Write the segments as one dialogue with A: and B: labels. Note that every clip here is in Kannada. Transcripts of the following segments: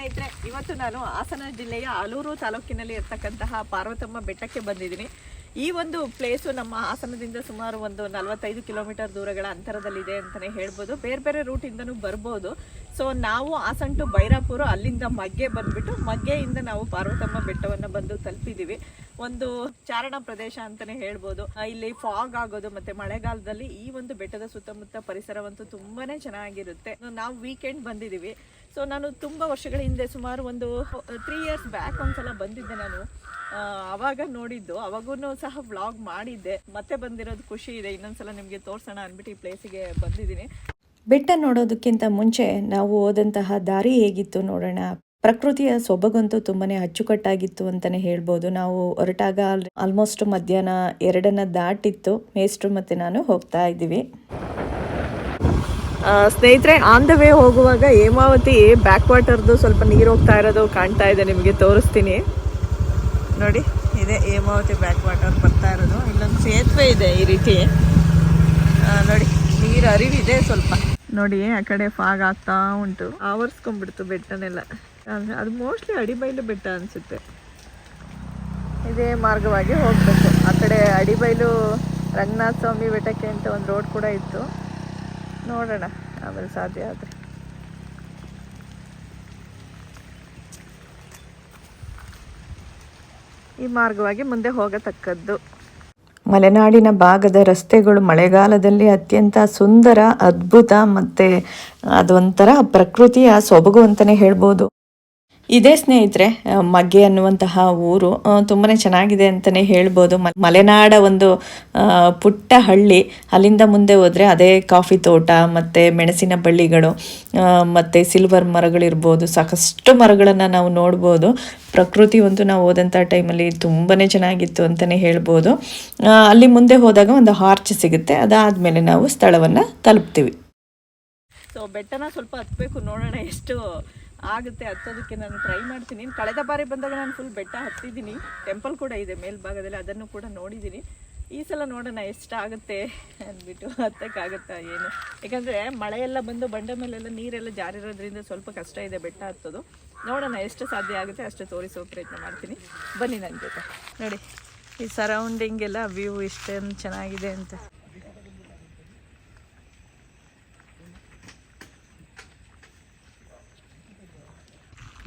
A: ಸ್ನೇಹಿತರೆ, ಇವತ್ತು ನಾನು ಹಾಸನ ಜಿಲ್ಲೆಯ ಆಲೂರು ತಾಲೂಕಿನಲ್ಲಿ ಇರ್ತಕ್ಕಂತಹ ಪಾರ್ವತಮ್ಮ ಬೆಟ್ಟಕ್ಕೆ ಬಂದಿದ್ದೀನಿ. ಈ ಒಂದು ಪ್ಲೇಸು ನಮ್ಮ ಹಾಸನದಿಂದ ಸುಮಾರು ಒಂದು ನಲವತ್ತೈದು ಕಿಲೋಮೀಟರ್ ದೂರಗಳ ಅಂತರದಲ್ಲಿದೆ ಅಂತಲೇ ಹೇಳ್ಬೋದು. ಬೇರೆ ಬೇರೆ ರೂಟಿಂದನೂ ಬರ್ಬೋದು. ಸೊ ನಾವು ಹಾಸನ್ ಟು ಬೈರಾಪುರ ಅಲ್ಲಿಂದ ಮಗ್ಗೆ ಬಂದ್ಬಿಟ್ಟು ಮಗ್ಗೆಯಿಂದ ನಾವು ಪಾರ್ವತಮ್ಮ ಬೆಟ್ಟವನ್ನು ಬಂದು ತಲುಪಿದ್ದೀವಿ. ಒಂದು ಚಾರಣ ಪ್ರದೇಶ ಅಂತಾನೆ ಹೇಳ್ಬೋದು. ಇಲ್ಲಿ ಫಾಗ್ ಆಗೋದು ಮತ್ತೆ ಮಳೆಗಾಲದಲ್ಲಿ ಈ ಒಂದು ಬೆಟ್ಟದ ಸುತ್ತಮುತ್ತ ಪರಿಸರವಂತೂ ತುಂಬಾನೇ ಚೆನ್ನಾಗಿರುತ್ತೆ. ನಾವು ವೀಕೆಂಡ್ ಬಂದಿದ್ದೀವಿ. ಸೊ ನಾನು ತುಂಬ ವರ್ಷಗಳ ಹಿಂದೆ ಸುಮಾರು ಒಂದು ತ್ರೀ ಇಯರ್ಸ್ ಬ್ಯಾಕ್ ಒಂದ್ಸಲ ಬಂದಿದ್ದೆ ನಾನು. ಅವಾಗ ನೋಡಿದ್ದು. ಅವಾಗೂ ಸಹ ವ್ಲಾಗ್ ಮಾಡಿದ್ದೆ. ಮತ್ತೆ ಬಂದಿರೋದು ಖುಷಿ ಇದೆ. ಇನ್ನೊಂದ್ಸಲ ನಿಮಗೆ ತೋರ್ಸೋಣ ಅಂದ್ಬಿಟ್ಟು ಈ ಪ್ಲೇಸಿಗೆ ಬಂದಿದ್ದೀನಿ.
B: ಬೆಟ್ಟ ನೋಡೋದಕ್ಕಿಂತ ಮುಂಚೆ ನಾವು ಹೋದಂತಹ ದಾರಿ ಹೇಗಿತ್ತು ನೋಡೋಣ. ಪ್ರಕೃತಿಯ ಸೊಬಗಂತೂ ತುಂಬಾನೇ ಅಚ್ಚುಕಟ್ಟಾಗಿತ್ತು ಅಂತಾನೆ ಹೇಳ್ಬೋದು. ನಾವು ಹೊರಟಾಗ ಆಲ್ಮೋಸ್ಟ್ ಮಧ್ಯಾಹ್ನ ಎರಡನ್ನ ದಾಟಿತ್ತು. ಮೇಷ್ಟ್ರು ಮತ್ತೆ ನಾನು ಹೋಗ್ತಾ ಇದ್ದೀವಿ.
A: ಸ್ನೇಹಿತರೆ ಆನ್ ದ ವೇ ಹೋಗುವಾಗ ಹೇಮಾವತಿ ಬ್ಯಾಕ್ ವಾಟರ್ದು ಸ್ವಲ್ಪ ನೀರು ಹೋಗ್ತಾ ಇರೋದು ಕಾಣ್ತಾ ಇದೆ, ನಿಮಗೆ ತೋರಿಸ್ತೀನಿ. ನೋಡಿ, ಇದೆ ಹೇಮಾವತಿ ಬ್ಯಾಕ್ ವಾಟರ್ ಬರ್ತಾ ಇರೋದು. ಇಲ್ಲೊಂದು ಸೇತುವೆ ಇದೆ ಈ ರೀತಿ. ನೋಡಿ, ನೀರು ಅರಿವಿದೆ ಸ್ವಲ್ಪ. ನೋಡಿ, ಆ ಕಡೆ ಫಾಗ್ ಆಗ್ತಾ ಉಂಟು. ಆವರಿಸ್ಕೊಂಡ್ಬಿಡ್ತು ಬೆಟ್ಟನೆಲ್ಲ. ಅದು ಮೋಸ್ಟ್ಲಿ ಅಡಿಬೈಲು ಬೆಟ್ಟ ಅನಿಸುತ್ತೆ. ಇದೇ ಮಾರ್ಗವಾಗಿ ಹೋಗಬೇಕು. ಆ ಕಡೆ ಅಡಿಬೈಲು ರಂಗನಾಥ ಸ್ವಾಮಿ ಬೆಟ್ಟಕ್ಕೆ ಅಂತ ಒಂದು ರೋಡ್ ಕೂಡ ಇತ್ತು. ನೋಡೋಣ, ಆಮೇಲೆ ಸಾಧ್ಯ ಆದರೆ. ಈ ಮಾರ್ಗವಾಗಿ ಮುಂದೆ ಹೋಗತಕ್ಕದ್ದು.
B: ಮಲೆನಾಡಿನ ಭಾಗದ ರಸ್ತೆಗಳು ಮಳೆಗಾಲದಲ್ಲಿ ಅತ್ಯಂತ ಸುಂದರ, ಅದ್ಭುತ ಮತ್ತೆ ಅದೊಂಥರ ಪ್ರಕೃತಿಯ ಸೊಬಗು ಅಂತಾನೆ ಹೇಳ್ಬೋದು. ಇದೇ ಸ್ನೇಹಿತರೆ ಮಗ್ಗೆ ಅನ್ನುವಂತಹ ಊರು ತುಂಬಾ ಚೆನ್ನಾಗಿದೆ ಅಂತಾನೆ ಹೇಳ್ಬೋದು. ಮಲೆನಾಡ ಒಂದು ಪುಟ್ಟ ಹಳ್ಳಿ. ಅಲ್ಲಿಂದ ಮುಂದೆ ಹೋದರೆ ಅದೇ ಕಾಫಿ ತೋಟ, ಮತ್ತೆ ಮೆಣಸಿನ ಬಳ್ಳಿಗಳು ಮತ್ತು ಸಿಲ್ವರ್ ಮರಗಳಿರ್ಬೋದು, ಸಾಕಷ್ಟು ಮರಗಳನ್ನು ನಾವು ನೋಡ್ಬೋದು. ಪ್ರಕೃತಿ ಒಂದು ನಾವು ಹೋದಂಥ ಟೈಮಲ್ಲಿ ತುಂಬಾ ಚೆನ್ನಾಗಿತ್ತು ಅಂತಾನೆ ಹೇಳ್ಬೋದು. ಅಲ್ಲಿ ಮುಂದೆ ಹೋದಾಗ ಒಂದು ಹಾರ್ಚ್ ಸಿಗುತ್ತೆ. ಅದಾದ್ಮೇಲೆ ನಾವು ಸ್ಥಳವನ್ನ ತಲುಪ್ತೀವಿ.
A: ಸೊ ಬೆಟ್ಟನ ಸ್ವಲ್ಪ ಹತ್ಬೇಕು ನೋಡೋಣ ಎಷ್ಟು ಆಗುತ್ತೆ, ಹತ್ತೋದಕ್ಕೆ ನಾನು ಟ್ರೈ ಮಾಡ್ತೀನಿ. ಕಳೆದ ಬಾರಿ ಬಂದಾಗ ನಾನು ಫುಲ್ ಬೆಟ್ಟ ಹತ್ತಿದ್ದೀನಿ. ಟೆಂಪಲ್ ಕೂಡ ಇದೆ, ಮೇಲ್ಭಾಗದಲ್ಲಿ ಅದನ್ನು ಕೂಡ ನೋಡಿದ್ದೀನಿ. ಈ ಸಲ ನೋಡೋಣ ಎಷ್ಟಾಗುತ್ತೆ ಅಂದ್ಬಿಟ್ಟು ಹತ್ತಕ್ಕಾಗುತ್ತಾ ಏನು. ಯಾಕಂದರೆ ಮಳೆಯೆಲ್ಲ ಬಂದು ಬಂಡೆ ಮೇಲೆಲ್ಲ ನೀರೆಲ್ಲ ಜಾರಿರೋದ್ರಿಂದ ಸ್ವಲ್ಪ ಕಷ್ಟ ಇದೆ ಬೆಟ್ಟ ಹತ್ತೋದು. ನೋಡೋಣ ಎಷ್ಟು ಸಾಧ್ಯ ಆಗುತ್ತೆ, ಅಷ್ಟು ತೋರಿಸೋ ಪ್ರಯತ್ನ ಮಾಡ್ತೀನಿ. ಬನ್ನಿ ನನ್ನ ಜೊತೆ. ನೋಡಿ, ಈ ಸರೌಂಡಿಂಗ್ ಎಲ್ಲ ವ್ಯೂ ಇಷ್ಟೇನು ಚೆನ್ನಾಗಿದೆ ಅಂತ.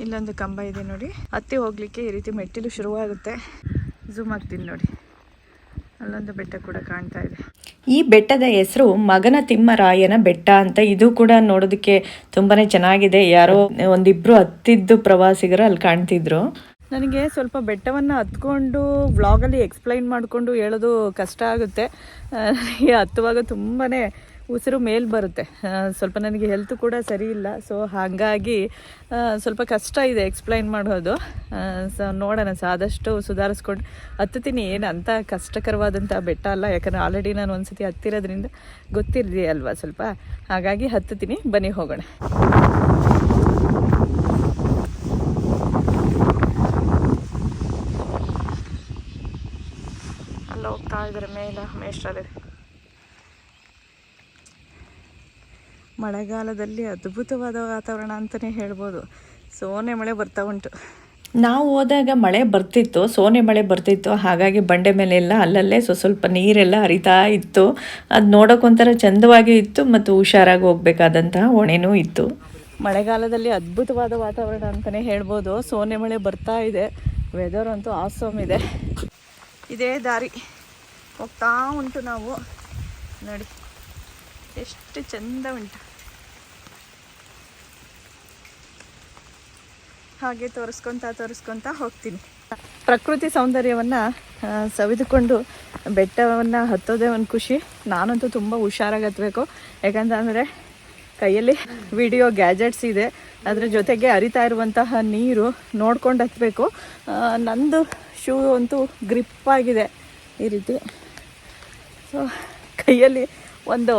A: ಇಲ್ಲೊಂದು ಕಂಬ ಇದೆ ನೋಡಿ. ಹತ್ತಿ ಹೋಗ್ಲಿಕ್ಕೆ ಈ ರೀತಿ ಮೆಟ್ಟಿಲು ಶುರುವಾಗುತ್ತೆ. ಝೂಮ್ ಆಗ್ತೀನಿ ನೋಡಿ. ಅಲ್ಲೊಂದು ಬೆಟ್ಟ ಕೂಡ ಕಾಣ್ತಾ ಇದೆ.
B: ಈ ಬೆಟ್ಟದ ಹೆಸರು ಮಗನ ತಿಮ್ಮರಾಯನ ಬೆಟ್ಟ ಅಂತ ಇದು ಕೂಡ ನೋಡೋದಕ್ಕೆ ತುಂಬಾನೇ ಚೆನ್ನಾಗಿದೆ. ಯಾರೋ ಒಂದಿಬ್ರು ಹತ್ತಿದ್ದು ಪ್ರವಾಸಿಗರು ಅಲ್ಲಿ ಕಾಣ್ತಿದ್ರು.
A: ನನಗೆ ಸ್ವಲ್ಪ ಬೆಟ್ಟವನ್ನು ಹತ್ಕೊಂಡು ವ್ಲಾಗಲ್ಲಿ ಎಕ್ಸ್ಪ್ಲೈನ್ ಮಾಡಿಕೊಂಡು ಹೇಳೋದು ಕಷ್ಟ ಆಗುತ್ತೆ. ನನಗೆ ಹತ್ತುವಾಗ ತುಂಬಾ ಉಸಿರು ಮೇಲೆ ಬರುತ್ತೆ. ಸ್ವಲ್ಪ ನನಗೆ ಹೆಲ್ತ್ ಕೂಡ ಸರಿ ಇಲ್ಲ. ಸೊ ಹಾಗಾಗಿ ಸ್ವಲ್ಪ ಕಷ್ಟ ಇದೆ ಎಕ್ಸ್ಪ್ಲೈನ್ ಮಾಡೋದು. ಸೊ ನೋಡೋಣ. ಸಾದಷ್ಟು ಆದಷ್ಟು ಸುಧಾರಿಸ್ಕೊಂಡು ಹತ್ತುತ್ತೀನಿ ಏನು ಅಂಥ ಕಷ್ಟಕರವಾದಂಥ ಬೆಟ್ಟ ಅಲ್ಲ. ಯಾಕಂದರೆ ಆಲ್ರೆಡಿ ನಾನು ಒಂದ್ಸತಿ ಹತ್ತಿರೋದ್ರಿಂದ ಗೊತ್ತಿರಲಿ ಅಲ್ವಾ ಸ್ವಲ್ಪ. ಹಾಗಾಗಿ ಹತ್ತುತ್ತೀನಿ ಬನ್ನಿ, ಹೋಗೋಣ. ಅಲ್ಲಿ, ಹೋಗ್ತಾ ಇದ್ದಾರೆ ಮೇಲೆ, ಮೇಷ್ಟ್ರಲ್ಲಿ. ಮಳೆಗಾಲದಲ್ಲಿ ಅದ್ಭುತವಾದ ವಾತಾವರಣ ಅಂತಲೇ ಹೇಳ್ಬೋದು. ಸೋನೆ ಮಳೆ ಬರ್ತಾ ಉಂಟು.
B: ನಾವು ಹೋದಾಗ ಮಳೆ ಬರ್ತಿತ್ತು ಸೋನೆ ಮಳೆ ಬರ್ತಿತ್ತು. ಹಾಗಾಗಿ ಬಂಡೆ ಮೇಲೆ ಎಲ್ಲ ಅಲ್ಲಲ್ಲೇ ಸ್ವ ಸ್ವಲ್ಪ ನೀರೆಲ್ಲ ಹರಿತಾ ಇತ್ತು. ಅದು ನೋಡೋಕೊಂಥರ ಚಂದವಾಗಿ ಇತ್ತು ಮತ್ತು ಹುಷಾರಾಗಿ ಹೋಗ್ಬೇಕಾದಂತಹ ಹೊಣೆನೂ ಇತ್ತು.
A: ಮಳೆಗಾಲದಲ್ಲಿ ಅದ್ಭುತವಾದ ವಾತಾವರಣ ಅಂತಲೇ ಹೇಳ್ಬೋದು. ಸೋನೆ ಮಳೆ ಬರ್ತಾ ಇದೆ. ವೆದರ್ ಅಂತೂ ಆಸೋಮ್ ಇದೆ. ಇದೇ ದಾರಿ. ಹೋಗ್ತಾ ಉಂಟು ನಾವು. ನೋಡಿ. ಎಷ್ಟು ಚಂದ ಉಂಟು. ಹಾಗೆ ತೋರಿಸ್ಕೊತಾ ತೋರಿಸ್ಕೊತಾ ಹೋಗ್ತೀನಿ. ಪ್ರಕೃತಿ ಸೌಂದರ್ಯವನ್ನು ಸವಿದುಕೊಂಡು ಬೆಟ್ಟವನ್ನು ಹತ್ತೋದೇ ಒಂದು ಖುಷಿ. ನಾನಂತೂ ತುಂಬ ಹುಷಾರಾಗಿ ಹತ್ತಬೇಕು ಯಾಕಂತಂದರೆ ಕೈಯಲ್ಲಿ ವಿಡಿಯೋ ಗ್ಯಾಜೆಟ್ಸ್ ಇದೆ. ಅದ್ರ ಜೊತೆಗೆ ಅರಿತಾ ಇರುವಂತಹ ನೀರು ನೋಡ್ಕೊಂಡು ಹತ್ತಬೇಕು ನಂದು ಶೂ ಅಂತೂ ಗ್ರಿಪ್ ಆಗಿದೆ ಈ ರೀತಿ. ಸೊ ಕೈಯಲ್ಲಿ ಒಂದು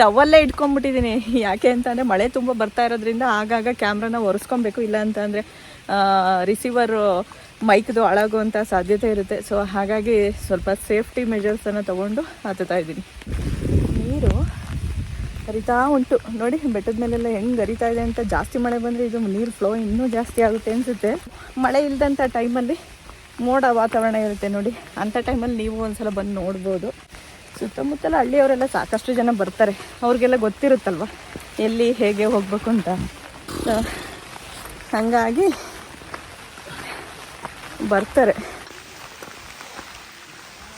A: ಟವಲ್ಲೇ ಇಟ್ಕೊಂಡ್ಬಿಟ್ಟಿದ್ದೀನಿ ಯಾಕೆ ಅಂತಂದರೆ ಮಳೆ ತುಂಬ ಬರ್ತಾ ಇರೋದ್ರಿಂದ ಆಗಾಗ ಕ್ಯಾಮ್ರಾನ ಒರೆಸ್ಕೊಬೇಕು. ಇಲ್ಲ ಅಂತಂದರೆ ರಿಸೀವರು ಮೈಕ್ದು ಹಾಳಾಗುವಂಥ ಸಾಧ್ಯತೆ ಇರುತ್ತೆ. ಸೊ ಹಾಗಾಗಿ ಸ್ವಲ್ಪ ಸೇಫ್ಟಿ ಮೆಜರ್ಸನ್ನು ತೊಗೊಂಡು ಹತ್ತುತ್ತಾ ಇದ್ದೀನಿ. ನೀರು ಹರಿತಾ ಉಂಟು. ನೋಡಿ, ಬೆಟ್ಟದ ಮೇಲೆಲ್ಲ ಹೆಂಗೆ ಹರಿತಾ ಇದೆ ಅಂತ ಜಾಸ್ತಿ ಮಳೆ ಬಂದರೆ ಇದು ನೀರು ಫ್ಲೋ ಇನ್ನೂ ಜಾಸ್ತಿ ಆಗುತ್ತೆ ಅನಿಸುತ್ತೆ. ಮಳೆ ಇಲ್ಲದಂಥ ಟೈಮಲ್ಲಿ ಮೋಡ ವಾತಾವರಣ ಇರುತ್ತೆ ನೋಡಿ. ಅಂಥ ಟೈಮಲ್ಲಿ ನೀವು ಒಂದು ಸಲ ಬಂದು ನೋಡ್ಬೋದು. ಸುತ್ತಮುತ್ತಲ ಹಳ್ಳಿಯವರೆಲ್ಲ ಸಾಕಷ್ಟು ಜನ ಬರ್ತಾರೆ. ಅವ್ರಿಗೆಲ್ಲ ಗೊತ್ತಿರುತ್ತಲ್ವ? ಎಲ್ಲಿ ಹೇಗೆ ಹೋಗಬೇಕು ಅಂತ. ಸೊ, ಹಾಗಾಗಿ ಬರ್ತಾರೆ.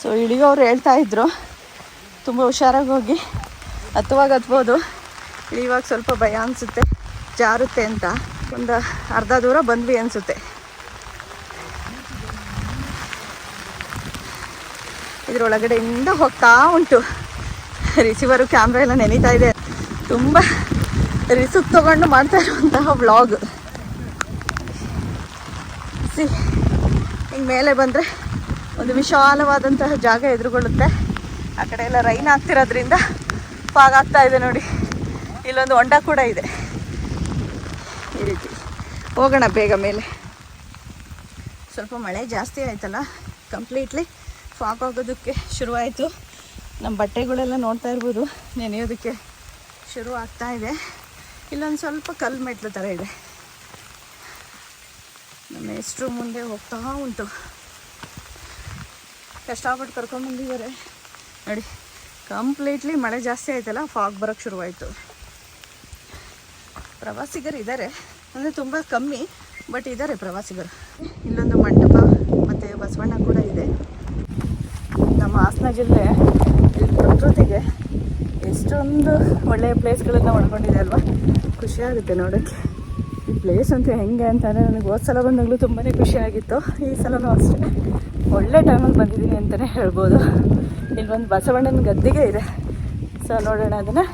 A: ಸೊ ಇಳಿಯೋರು ಹೇಳ್ತಾ ಇದ್ರು ತುಂಬ ಹುಷಾರಾಗಿ ಹೋಗಿ. ಹತ್ತುವಾಗ ಹತ್ಬೋದು ಇಳಿಯುವಾಗ ಸ್ವಲ್ಪ ಭಯ ಅನಿಸುತ್ತೆ. ಜಾರುತ್ತೆ ಅಂತ. ಒಂದು ಅರ್ಧ ದೂರ ಬಂದ್ವಿ ಅನಿಸುತ್ತೆ. ಇದರೊಳಗಡೆಯಿಂದ ಹೋಗ್ತಾ ಉಂಟು. ರಿಸೀವರು ಕ್ಯಾಮ್ರಾ ಎಲ್ಲ ನೆನೀತಾ ಇದೆ. ತುಂಬ ರಿಸುಕ್ ತಗೊಂಡು ಮಾಡ್ತಾ ಇರುವಂತಹ ವ್ಲಾಗ್. ಸಿ, ಹಿಂಗೆ ಮೇಲೆ ಬಂದರೆ ಒಂದು ವಿಶಾಲವಾದಂತಹ ಜಾಗ ಎದುರುಗೊಳ್ಳುತ್ತೆ. ಆ ಕಡೆ ಎಲ್ಲ ರೈನ್ ಆಗ್ತಿರೋದ್ರಿಂದ ಫಾಗ್ ಆಗ್ತಾ ಇದೆ ನೋಡಿ. ಇಲ್ಲೊಂದು ಹೊಂಡ ಕೂಡ ಇದೆ. ಈ ರೀತಿ. ಹೋಗೋಣ ಬೇಗ ಮೇಲೆ. ಸ್ವಲ್ಪ ಮಳೆ ಜಾಸ್ತಿ ಆಯ್ತಲ್ಲ? ಕಂಪ್ಲೀಟ್ಲಿ ಫಾಗ್ ಆಗೋದಕ್ಕೆ ಶುರುವಾಯಿತು. ನಮ್ಮ ಬಟ್ಟೆಗಳೆಲ್ಲ ನೋಡ್ತಾ ಇರ್ಬೋದು, ನೆನೆಯೋದಕ್ಕೆ ಶುರು ಆಗ್ತಾ ಇದೆ. ಇಲ್ಲೊಂದು ಸ್ವಲ್ಪ ಕಲ್ಲು ಮೆಟ್ಲು ಥರ ಇದೆ. ನಮ್ಮ ಹೆಸರು ಮುಂದೆ ಹೋಗ್ತಾ ಉಂಟು. ಕಷ್ಟಪಟ್ಟು ಕರ್ಕೊಂಡ್ಬಂದಿದ್ದಾರೆ ನೋಡಿ ಕಂಪ್ಲೀಟ್ಲಿ ಮಳೆ ಜಾಸ್ತಿ ಆಯ್ತಲ್ಲ ಫಾಗ್ ಬರೋಕ್ಕೆ ಶುರುವಾಯಿತು. ಪ್ರವಾಸಿಗರು ಇದ್ದಾರೆ ಅಂದರೆ ತುಂಬ ಕಮ್ಮಿ ಬಟ್ ಇದ್ದಾರೆ ಪ್ರವಾಸಿಗರು. ಇಲ್ಲೊಂದು ಮಂಟಪ, ಮತ್ತು ಬಸವಣ್ಣ ಕೂಡ ನಮ್ಮ ಹಾಸನ ಜಿಲ್ಲೆ, ಇಲ್ಲಿ ಪ್ರಕೃತಿಗೆ ಎಷ್ಟೊಂದು ಒಳ್ಳೆಯ ಪ್ಲೇಸ್ಗಳನ್ನು ಒಳ್ಕೊಂಡಿದೆ ಅಲ್ವಾ? ಖುಷಿಯಾಗುತ್ತೆ ನೋಡೋಕ್ಕೆ ಈ ಪ್ಲೇಸ್ ಅಂತೂ ಹೆಂಗೆ ಅಂತಂದರೆ ನನಗೆ ಹೋದ ಸಲ ಬಂದಾಗಲೂ ತುಂಬಾ ಖುಷಿಯಾಗಿತ್ತು. ಈ ಸಲನೂ ಅಷ್ಟೇ. ಒಳ್ಳೆ ಟೈಮಲ್ಲಿ ಬಂದಿದ್ದೀನಿ ಅಂತಲೇ ಹೇಳ್ಬೋದು. ಒಂದು ಬಸವಣ್ಣನ ಗದ್ದಿಗೆ ಇದೆ. ಸೊ ನೋಡೋಣ ಅದನ್ನು.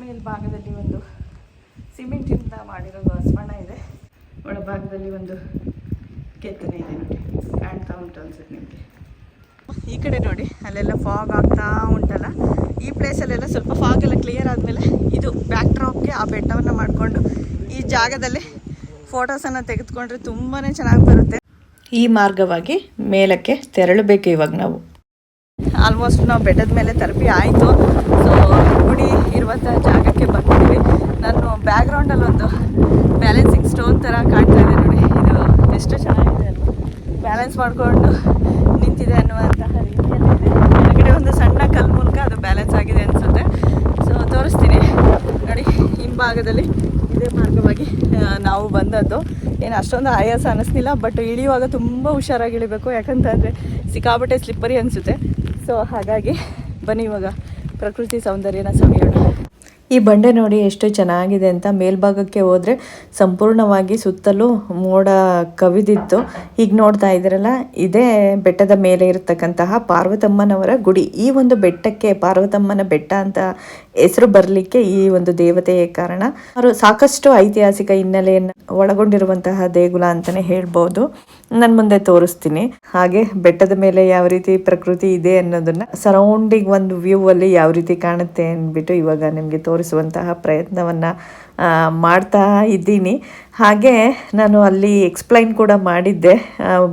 A: ಮೇಲ್ಭಾಗದಲ್ಲಿ ಒಂದು ಸಿಮೆಂಟಿಂದ ಮಾಡಿರೋ ಬಸವಣ್ಣ ಇದೆ. ಒಳಭಾಗದಲ್ಲಿ ಒಂದು ಕೆತ್ತನೆ ಇದೆ ನೋಡಿ. ಕಾಣ್ತಾ ಉಂಟು ಅನ್ಸುತ್ತೆ ನಿಮಗೆ. ಈ ಕಡೆ ನೋಡಿ, ಅಲ್ಲೆಲ್ಲ ಫಾಗ್ ಆಗ್ತಾ ಉಂಟಲ್ಲ. ಈ ಪ್ಲೇಸಲ್ಲೆಲ್ಲ ಸ್ವಲ್ಪ ಫಾಗ್ ಎಲ್ಲ ಕ್ಲಿಯರ್ ಆದಮೇಲೆ ಇದು ಬ್ಯಾಕ್ ಡ್ರಾಪ್ಗೆ ಆ ಬೆಟ್ಟವನ್ನು ಮಾಡಿಕೊಂಡು ಈ ಜಾಗದಲ್ಲಿ ಫೋಟೋಸನ್ನು ತೆಗೆದುಕೊಂಡ್ರೆ ತುಂಬಾ ಚೆನ್ನಾಗಿ ಬರುತ್ತೆ.
B: ಈ ಮಾರ್ಗವಾಗಿ ಮೇಲಕ್ಕೆ ತೆರಳಬೇಕು ಇವಾಗ ನಾವು.
A: ಆಲ್ಮೋಸ್ಟ್ ನಾವು ಬೆಟ್ಟದ ಮೇಲೆ ತಲುಪಿ ಆಯಿತು. ಸೊ ಗುಡಿ ಇರುವಂಥ ಜಾಗಕ್ಕೆ ಬಂದಿದ್ವಿ ನಾನು ಬ್ಯಾಕ್ಗ್ರೌಂಡಲ್ಲಿ ಒಂದು ಬ್ಯಾಲೆನ್ಸಿಂಗ್ ಸ್ಟೋನ್ ಥರ ಕಾಣ್ತಾ ಇದೆ ನೋಡಿ ಇದು ಎಷ್ಟು ಚೆನ್ನಾಗಿದೆ ಅಲ್ವಾ ಬ್ಯಾಲೆನ್ಸ್ ಮಾಡಿಕೊಂಡು ನಿಂತಿದೆ ಅನ್ನುವಂತಹ ರೀತಿಯಲ್ಲಿ ಇದೆ ಕೆಳಗಡೆ ಒಂದು ಸಣ್ಣ ಕಲ್ಲು ಮೂಲಕ ಅದು ಬ್ಯಾಲೆನ್ಸ್ ಆಗಿದೆ ಅನಿಸುತ್ತೆ. ಸೊ ತೋರಿಸ್ತೀನಿ. ನೋಡಿ ಹಿಂಭಾಗದಲ್ಲಿ ಇದೇ ಮಾರ್ಗವಾಗಿ ನಾವು ಬಂದದ್ದು. ಏನು, ಅಷ್ಟೊಂದು ಆಯಾಸ ಅನ್ನಿಸ್ಲಿಲ್ಲ ಬಟ್ ಇಳಿಯುವಾಗ ತುಂಬ ಹುಷಾರಾಗಿ ಇಳಿಬೇಕು. ಯಾಕಂತಂದರೆ ಸಿಕ್ಕಾಬಟ್ಟೆ ಸ್ಲಿಪ್ಪರಿ ಅನಿಸುತ್ತೆ. ಸೊ ಹಾಗಾಗಿ ಬನ್ನಿ ಇವಾಗ ಪ್ರಕೃತಿ ಸೌಂದರ್ಯನ ಸವಿಯೋಣ
B: ಈ ಬಂಡೆ ನೋಡಿ ಎಷ್ಟು ಚೆನ್ನಾಗಿದೆ ಅಂತ ಮೇಲ್ಭಾಗಕ್ಕೆ ಹೋದರೆ ಸಂಪೂರ್ಣವಾಗಿ ಸುತ್ತಲೂ ಮೋಡ ಕವಿದಿತ್ತು. ಈಗ ನೋಡ್ತಾ ಇದ್ರಲ್ಲ, ಇದೇ ಬೆಟ್ಟದ ಮೇಲೆ ಇರತಕ್ಕಂತಹ ಪಾರ್ವತಮ್ಮನವರ ಗುಡಿ. ಈ ಒಂದು ಬೆಟ್ಟಕ್ಕೆ ಪಾರ್ವತಮ್ಮನ ಬೆಟ್ಟ ಅಂತ ಹೆಸರು ಬರಲಿಕ್ಕೆ ಈ ಒಂದು ದೇವತೆಯೇ ಕಾರಣ. ಅವರು ಸಾಕಷ್ಟು ಐತಿಹಾಸಿಕ ಹಿನ್ನೆಲೆಯನ್ನು ಒಳಗೊಂಡಿರುವಂತಹ ದೇಗುಲ ಅಂತಲೇ ಹೇಳ್ಬೋದು. ನನ್ನ ಮುಂದೆ ತೋರಿಸ್ತೀನಿ. ಹಾಗೆ ಬೆಟ್ಟದ ಮೇಲೆ ಯಾವ ರೀತಿ ಪ್ರಕೃತಿ ಇದೆ ಅನ್ನೋದನ್ನ ಸರೌಂಡಿಂಗ್ ಒಂದು ವ್ಯೂ ಅಲ್ಲಿ ಯಾವ ರೀತಿ ಕಾಣುತ್ತೆ ಅಂದ್ಬಿಟ್ಟು ಇವಾಗ ನಿಮಗೆ ತೋರಿಸುವಂತಹ ಪ್ರಯತ್ನವನ್ನ ಮಾಡ್ತಾ ಇದ್ದೀನಿ. ಹಾಗೆ ನಾನು ಅಲ್ಲಿ ಎಕ್ಸ್ಪ್ಲೈನ್ ಕೂಡ ಮಾಡಿದ್ದೆ.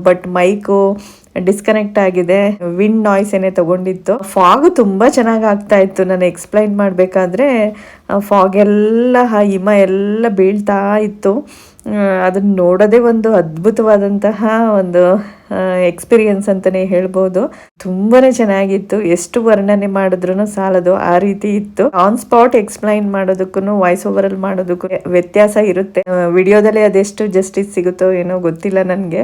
B: ಬಟ್ ಮೈಕು ಡಿಸ್ಕನೆಕ್ಟ್ ಆಗಿದೆ. ವಿಂಡ್ ನಾಯ್ಸ್ ಏನೇ ತಗೊಂಡಿತ್ತು ಫಾಗ್ ತುಂಬಾ ಚೆನ್ನಾಗಿ ಆಗ್ತಾ ಇತ್ತು. ನಾನು ಎಕ್ಸ್ಪ್ಲೈನ್ ಮಾಡಬೇಕಾದ್ರೆ ಫಾಗ್ ಎಲ್ಲ ಹಿಮ ಎಲ್ಲ ಬೀಳ್ತಾ ಇತ್ತು. ಅದನ್ನ ನೋಡೋದೇ ಒಂದು ಅದ್ಭುತವಾದಂತಹ ಒಂದು ಎಕ್ಸ್ಪೀರಿಯನ್ಸ್ ಅಂತಲೇ ಹೇಳ್ಬೋದು. ತುಂಬಾ ಚೆನ್ನಾಗಿತ್ತು. ಎಷ್ಟು ವರ್ಣನೆ ಮಾಡಿದ್ರು ಸಾಲದು. ಆ ರೀತಿ ಇತ್ತು. ಆನ್ ಸ್ಪಾಟ್ ಎಕ್ಸ್ಪ್ಲೈನ್ ಮಾಡೋದಕ್ಕೂ ವಾಯ್ಸ್ ಓವರ್ ಅಲ್ಲಿ ಮಾಡೋದಕ್ಕೂ ವ್ಯತ್ಯಾಸ ಇರುತ್ತೆ. ವಿಡಿಯೋದಲ್ಲಿ ಅದೆಷ್ಟು ಜಸ್ಟಿಸ್ ಸಿಗುತ್ತೋ ಏನೋ ಗೊತ್ತಿಲ್ಲ ನನಗೆ.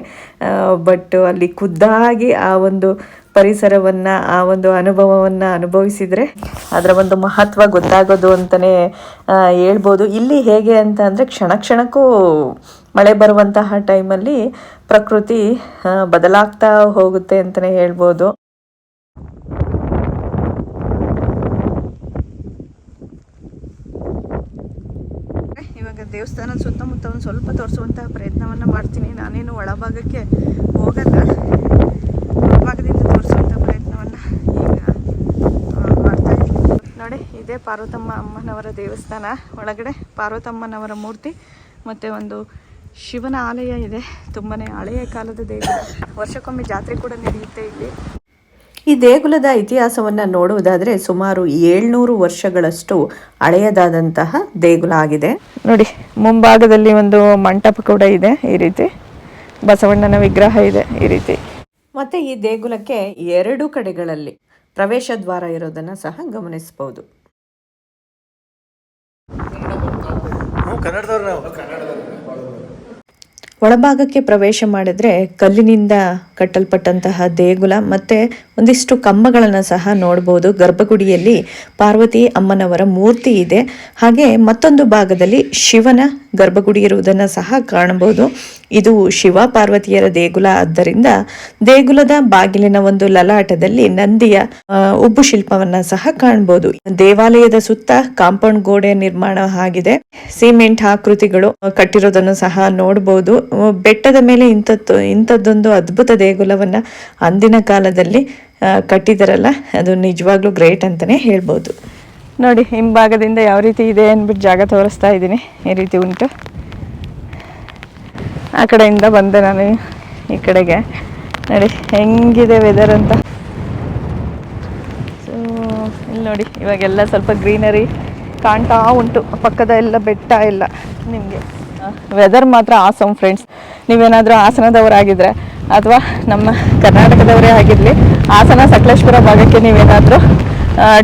B: ಬಟ್ ಅಲ್ಲಿ ಖುದ್ದಾಗಿ ಆ ಒಂದು ಪರಿಸರವನ್ನ ಆ ಒಂದು ಅನುಭವವನ್ನ ಅನುಭವಿಸಿದ್ರೆ ಅದರ ಒಂದು ಮಹತ್ವ ಗೊತ್ತಾಗೋದು ಅಂತಾನೆ ಆ, ಹೇಳ್ಬೋದು. ಇಲ್ಲಿ ಹೇಗೆ ಅಂತ ಅಂದರೆ ಕ್ಷಣ ಕ್ಷಣಕ್ಕೂ ಮಳೆ ಬರುವಂತಹ ಟೈಮಲ್ಲಿ ಪ್ರಕೃತಿ ಬದಲಾಗ್ತಾ ಹೋಗುತ್ತೆ ಅಂತಾನೆ ಹೇಳ್ಬೋದು.
A: ಇವಾಗ ದೇವಸ್ಥಾನದ ಸುತ್ತಮುತ್ತ ಒಂದು ಸ್ವಲ್ಪ ತೋರಿಸುವಂತಹ ಪ್ರಯತ್ನವನ್ನು ಮಾಡ್ತೀನಿ. ನಾನೇನು ಒಳಭಾಗಕ್ಕೆ ಹೋಗಲ್ಲ. ಒಳಭಾಗದಿಂದ ತೋರಿಸುವಂಥ ಪ್ರಯತ್ನವನ್ನು ಈಗ ಮಾಡ್ತಾ ಇದ್ದೀನಿ. ನೋಡಿ, ಇದೇ ಪಾರ್ವತಮ್ಮ ಅಮ್ಮನವರ ದೇವಸ್ಥಾನ. ಒಳಗಡೆ ಪಾರ್ವತಮ್ಮನವರ ಮೂರ್ತಿ, ಮತ್ತು ಒಂದು ಶಿವನ ಆಲಯ ಇದೆ. ತುಂಬಾ ಹಳೆಯ ಕಾಲದ ದೇಗುಲ. ವರ್ಷಕ್ಕೊಮ್ಮೆ ಜಾತ್ರೆ ಕೂಡ ನಡೆಯುತ್ತೆ ಇಲ್ಲಿ.
B: ಈ ದೇಗುಲದ ಇತಿಹಾಸವನ್ನು ನೋಡುವುದಾದರೆ ಸುಮಾರು ಏಳ್ನೂರು ವರ್ಷಗಳಷ್ಟು ಹಳೆಯದಾದಂತಹ ದೇಗುಲ ಆಗಿದೆ.
A: ನೋಡಿ ಮುಂಭಾಗದಲ್ಲಿ ಒಂದು ಮಂಟಪ ಕೂಡ ಇದೆ ಈ ರೀತಿ. ಬಸವಣ್ಣನ ವಿಗ್ರಹ ಇದೆ ಈ ರೀತಿ.
B: ಮತ್ತೆ ಈ ದೇಗುಲಕ್ಕೆ ಎರಡು ಕಡೆಗಳಲ್ಲಿ ಪ್ರವೇಶ ದ್ವಾರ ಇರೋದನ್ನ ಸಹ ಗಮನಿಸಬಹುದು ಒಳಭಾಗಕ್ಕೆ ಪ್ರವೇಶ ಮಾಡಿದ್ರೆ ಕಲ್ಲಿನಿಂದ ಕಟ್ಟಲ್ಪಟ್ಟಂತಹ ದೇಗುಲ ಮತ್ತೆ ಒಂದಿಷ್ಟು ಕಂಬಗಳನ್ನು ಸಹ ನೋಡಬಹುದು ಗರ್ಭಗುಡಿಯಲ್ಲಿ ಪಾರ್ವತಿ ಅಮ್ಮನವರ ಮೂರ್ತಿ ಇದೆ. ಹಾಗೆ ಮತ್ತೊಂದು ಭಾಗದಲ್ಲಿ ಶಿವನ ಗರ್ಭಗುಡಿ ಇರುವುದನ್ನು ಸಹ ಕಾಣಬಹುದು. ಇದು ಶಿವ ಪಾರ್ವತಿಯರ ದೇಗುಲ. ಆದ್ದರಿಂದ ದೇಗುಲದ ಬಾಗಿಲಿನ ಒಂದು ಲಲಾಟದಲ್ಲಿ ನಂದಿಯ ಉಬ್ಬು ಶಿಲ್ಪವನ್ನ ಸಹ ಕಾಣಬಹುದು. ದೇವಾಲಯದ ಸುತ್ತ ಕಾಂಪೌಂಡ್ ಗೋಡೆ ನಿರ್ಮಾಣ ಆಗಿದೆ. ಸಿಮೆಂಟ್ ಆಕೃತಿಗಳು ಕಟ್ಟಿರೋದನ್ನು ಸಹ ನೋಡಬಹುದು ಬೆಟ್ಟದ ಮೇಲೆ ಇಂಥದ್ದು, ಇಂಥದ್ದೊಂದು ಅದ್ಭುತ ದೇಗುಲವನ್ನ ಅಂದಿನ ಕಾಲದಲ್ಲಿ ಕಟ್ಟಿದಾರಲ್ಲ, ಅದು ನಿಜವಾಗ್ಲೂ ಗ್ರೇಟ್ ಅಂತಾನೆ ಹೇಳ್ಬೋದು.
A: ನೋಡಿ, ಹಿಂಭಾಗದಿಂದ ಯಾವ ರೀತಿ ಇದೆ ಅಂದ್ಬಿಟ್ಟು ಜಾಗ ತೋರಿಸ್ತಾ ಇದ್ದೀನಿ, ಈ ರೀತಿ ಉಂಟು. ಆ ಕಡೆಯಿಂದ ಬಂದೆ ನಾನು, ಈ ಕಡೆಗೆ. ನೋಡಿ, ಹೆಂಗಿದೆ ವೆದರ್ ಅಂತ. ಸೊ ಇಲ್ಲಿ ನೋಡಿ, ಇವಾಗೆಲ್ಲ ಸ್ವಲ್ಪ ಗ್ರೀನರಿ ಕಾಣ್ತಾ ಉಂಟು, ಪಕ್ಕದ ಎಲ್ಲ ಬೆಟ್ಟ ಎಲ್ಲ ನಿಮಗೆ. ವೆದರ್ ಮಾತ್ರ ಆಸಮ್ ಫ್ರೆಂಡ್ಸ್ ನೀವೇನಾದರೂ ಹಾಸನದವರಾಗಿದ್ದರೆ ಅಥವಾ ನಮ್ಮ ಕರ್ನಾಟಕದವರೇ ಆಗಿರಲಿ ಹಾಸನ ಸಕಲೇಶ್ಪುರ ಭಾಗಕ್ಕೆ ನೀವೇನಾದರೂ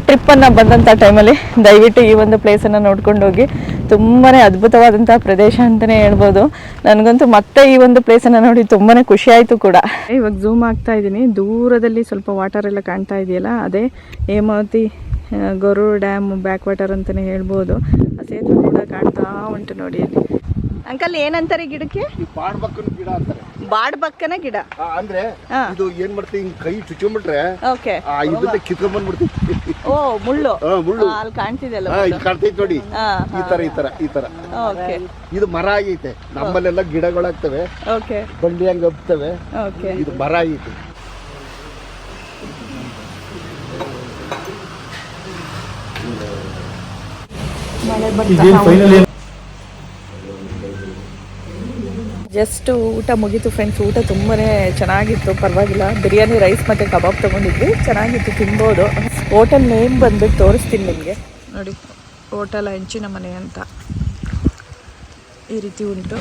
A: ಟ್ರಿಪ್ಪನ್ನು ಬಂದಂಥ ಟೈಮಲ್ಲಿ ದಯವಿಟ್ಟು ಈ ಒಂದು ಪ್ಲೇಸನ್ನು ನೋಡ್ಕೊಂಡು ಹೋಗಿ. ತುಂಬಾ ಅದ್ಭುತವಾದಂಥ ಪ್ರದೇಶ ಅಂತಲೇ ಹೇಳ್ಬೋದು. ನನಗಂತೂ ಮತ್ತೆ ಈ ಒಂದು ಪ್ಲೇಸನ್ನು ನೋಡಿ ತುಂಬಾ ಖುಷಿ ಆಯಿತು ಕೂಡ. ಇವಾಗ ಝೂಮ್ ಆಗ್ತಾ ಇದ್ದೀನಿ ದೂರದಲ್ಲಿ ಸ್ವಲ್ಪ ವಾಟರ್ ಎಲ್ಲ ಕಾಣ್ತಾ ಇದೆಯಲ್ಲ ಅದೇ ಹೇಮಾವತಿ ಗೊರು ಗೊರೂರು ಡ್ಯಾಮ್ ಬ್ಯಾಕ್ ವಾಟರ್ ಅಂತಲೇ ಹೇಳ್ಬೋದು. ಆ ಸೇತುವೆ ಕೂಡ ಕಾಣ್ತಾ ಉಂಟು ನೋಡಿ ಅಲ್ಲಿ. ಅಂಕಲ್ ಏನಂತಾರೆ ಈ ಗಿಡಕ್ಕೆ?
C: ಗಿಡ ಅಂತಾರೆ.
A: ಬಾಡ್ಬಕ್ಕನ ಗಿಡ.
C: ಆ, ಅಂದ್ರೆ. ಇದು ಏನ್ ಮಾಡ್ತೀವಿ ಹಿಂಗ್ ಕೈ ಚುಚ್ಕೊಂಡ್ಬಿಟ್ರೆ
A: ಓಕೆ.
C: ಆ ಇದನ್ನ ಕಿತ್ಕೊಂಡ್ ಬಂದ್ಬಿಡ್ತೀವಿ
A: ಓ ಮುಳ್ಳು.
C: ಮುಳ್ಳು.
A: ಅಲ್ಲಿ ಕಾಣ್ತಿದೆಯಲ್ಲ
C: ಹಾ ಇದು ಕಾಣ್ತೈತಿ ನೋಡಿ. ಈ ತರ ಈ ತರ ಈ ತರ.
A: ಓಕೆ.
C: ಇದು ಮರ ಆಗೈತೆ. ನಮ್ಮಲ್ಲೆಲ್ಲ ಗಿಡಗಳಾಗ್ತವೆ.
A: ಓಕೆ.
C: ಬಂಡಿ ಹಂಗ ಹಬ್ತವೆ.
A: ಓಕೆ.
C: ಇದು ಮರ ಆಗೈತೆ.
A: ಜಸ್ಟ್ ಊಟ ಮುಗೀತು ಫ್ರೆಂಡ್ಸ್ ಊಟ ತುಂಬಾ ಚೆನ್ನಾಗಿತ್ತು, ಪರವಾಗಿಲ್ಲ. ಬಿರಿಯಾನಿ ರೈಸ್ ಮತ್ತು ಕಬಾಬ್ ತೊಗೊಂಡಿದ್ವಿ. ಚೆನ್ನಾಗಿತ್ತು ತಿನ್ಬೋದು. ಹೋಟೆಲ್ ನೇಮ್ ಬಂದ್ಬಿಟ್ಟು ತೋರಿಸ್ತೀನಿ ನಿಮಗೆ. ನೋಡಿ ಹೋಟೆಲ್ ಹೆಂಚಿನ ಮನೆ ಅಂತ ಈ ರೀತಿ ಉಂಟು.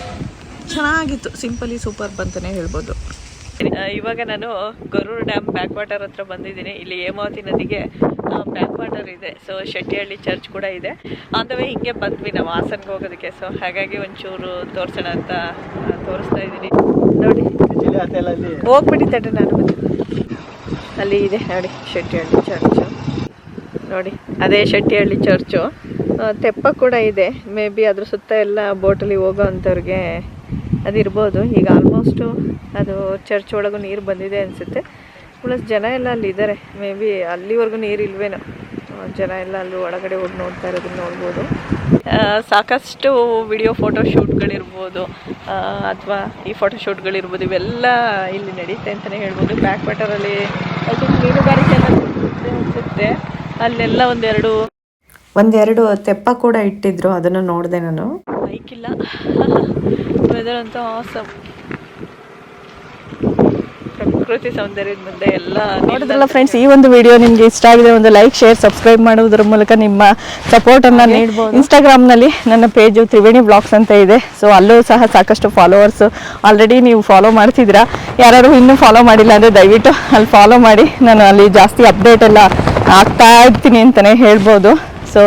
A: ಚೆನ್ನಾಗಿತ್ತು. ಸಿಂಪಲಿ ಸೂಪರ್ ಅಂತಲೇ ಹೇಳ್ಬೋದು. ಇವಾಗ ನಾನು ಗರೂರು ಡ್ಯಾಮ್ ಬ್ಯಾಕ್ ವಾಟರ್ ಹತ್ರ ಬಂದಿದ್ದೀನಿ. ಇಲ್ಲಿ ಹೇಮಾವತಿ ನದಿಗೆ ಬ್ಯಾಕ್ ವಾಟರ್ ಇದೆ. ಸೊ ಶೆಟ್ಟಿಹಳ್ಳಿ ಚರ್ಚ್ ಕೂಡ ಇದೆ. ಆನ್ ಹಿಂಗೆ ಬಂದ್ವಿ ನಾವು ಹಾಸನ್ಗೆ ಹೋಗೋದಕ್ಕೆ. ಸೊ ಹಾಗಾಗಿ ಒಂಚೂರು ತೋರಿಸೋಣ ಅಂತ ತೋರಿಸ್ತಾ ಇದ್ದೀನಿ. ನೋಡಿ. ಹೋಗ್ಬಿಡಿ ತಡೆ ನಾನು ಅಲ್ಲಿ ಇದೆ ನೋಡಿ ಶೆಟ್ಟಿಹಳ್ಳಿ ಚರ್ಚು. ನೋಡಿ, ಅದೇ ಶೆಟ್ಟಿಹಳ್ಳಿ ಚರ್ಚು. ತೆಪ್ಪ ಕೂಡ ಇದೆ. ಮೇ ಬಿ ಅದ್ರ ಸುತ್ತ ಎಲ್ಲ ಬೋಟಲ್ಲಿ ಹೋಗೋ ಅಂಥವ್ರಿಗೆ ಅದಿರ್ಬೋದು. ಈಗ ಆಲ್ಮೋಸ್ಟು ಅದು ಚರ್ಚ್ ಒಳಗೂ ನೀರು ಬಂದಿದೆ ಅನಿಸುತ್ತೆ. ಪ್ಲಸ್ ಜನ ಎಲ್ಲ ಅಲ್ಲಿ ಇದ್ದಾರೆ ಮೇ ಬಿ ಅಲ್ಲಿವರೆಗೂ ನೀರು ಇಲ್ವೇನೋ. ಜನ ಎಲ್ಲ ಅಲ್ಲಿ ಒಳಗಡೆ ಹೋಗಿ ನೋಡ್ತಾ ಇರೋದನ್ನ ನೋಡ್ಬೋದು. ಸಾಕಷ್ಟು ವಿಡಿಯೋ ಫೋಟೋ ಶೂಟ್ಗಳಿರ್ಬೋದು ಅಥವಾ ಈ ಫೋಟೋ ಶೂಟ್ಗಳಿರ್ಬೋದು ಇವೆಲ್ಲ ಇಲ್ಲಿ ನಡೀತೆ ಅಂತಲೇ ಹೇಳ್ಬೋದು. ಬ್ಯಾಕ್ ವಾಟರಲ್ಲಿ ಅದು ಮೀನುಗಾರಿಕೆ ಎಲ್ಲ ಅನಿಸುತ್ತೆ. ಅಲ್ಲೆಲ್ಲ ಒಂದೆರಡು
B: ಒಂದೆರಡು ತೆಪ್ಪ ಕೂಡ ಇಟ್ಟಿದ್ರು ಅದನ್ನು ನೋಡಿದೆ ನಾನು.
A: ಬೈಕ್ ಇಲ್ಲ. ವೆದರ್ ಅಂತ ಆಸಮ್ ಪ್ರಕೃತಿ ಸೌಂದರ್ಯದ ಮುಂದೆ ಎಲ್ಲ ನೋಡಿದ್ರಲ್ಲ ಫ್ರೆಂಡ್ಸ್ ಈ ಒಂದು ವಿಡಿಯೋ ನಿಮ್ಗೆ ಇಷ್ಟ ಆಗಿದೆ ಒಂದು ಲೈಕ್ ಶೇರ್ ಸಬ್ಸ್ಕ್ರೈಬ್ ಮಾಡುವುದರ ಮೂಲಕ ನಿಮ್ಮ ಸಪೋರ್ಟ್ ಅನ್ನ ನೀಡಬಹುದು ಇನ್ಸ್ಟಾಗ್ರಾಮ್ನಲ್ಲಿ ನನ್ನ ಪೇಜ್ ತ್ರಿವೇಣಿ ಬ್ಲಾಗ್ಸ್ ಅಂತ ಇದೆ. ಸೊ ಅಲ್ಲೂ ಸಹ ಸಾಕಷ್ಟು ಫಾಲೋವರ್ಸ್ ಆಲ್ರೆಡಿ ನೀವು ಫಾಲೋ ಮಾಡ್ತಿದ್ದೀರಾ. ಯಾರು ಇನ್ನೂ ಫಾಲೋ ಮಾಡಿಲ್ಲ ಅಂದ್ರೆ ದಯವಿಟ್ಟು ಅಲ್ಲಿ ಫಾಲೋ ಮಾಡಿ. ನಾನು ಅಲ್ಲಿ ಜಾಸ್ತಿ ಅಪ್ಡೇಟ್ ಎಲ್ಲ ಆಗ್ತಾ ಇರ್ತೀನಿ ಅಂತಾನೆ ಹೇಳ್ಬೋದು. ಸೊ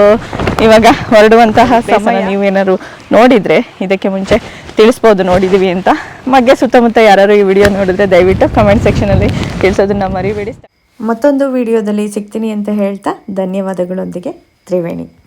A: ಇವಾಗ ಹೊರಡುವಂತಹ ಸಮಯ ನೀವೇನಾದ್ರು ನೋಡಿದ್ರೆ ಇದಕ್ಕೆ ಮುಂಚೆ ತಿಳಿಸ್ಬೋದು ನೋಡಿದೀವಿ ಅಂತ. ಮಗ್ಗೆ ಸುತ್ತಮುತ್ತ ಯಾರು ಈ ವಿಡಿಯೋ ನೋಡಿದ್ರೆ ದಯವಿಟ್ಟು ಕಮೆಂಟ್ ಸೆಕ್ಷನಲ್ಲಿ ತಿಳಿಸೋದನ್ನ ಮರಿಬೇಡಿ.
B: ಮತ್ತೊಂದು ವಿಡಿಯೋದಲ್ಲಿ ಸಿಗ್ತೀನಿ ಅಂತ ಹೇಳ್ತಾ ಧನ್ಯವಾದಗಳೊಂದಿಗೆ. ತ್ರಿವೇಣಿ.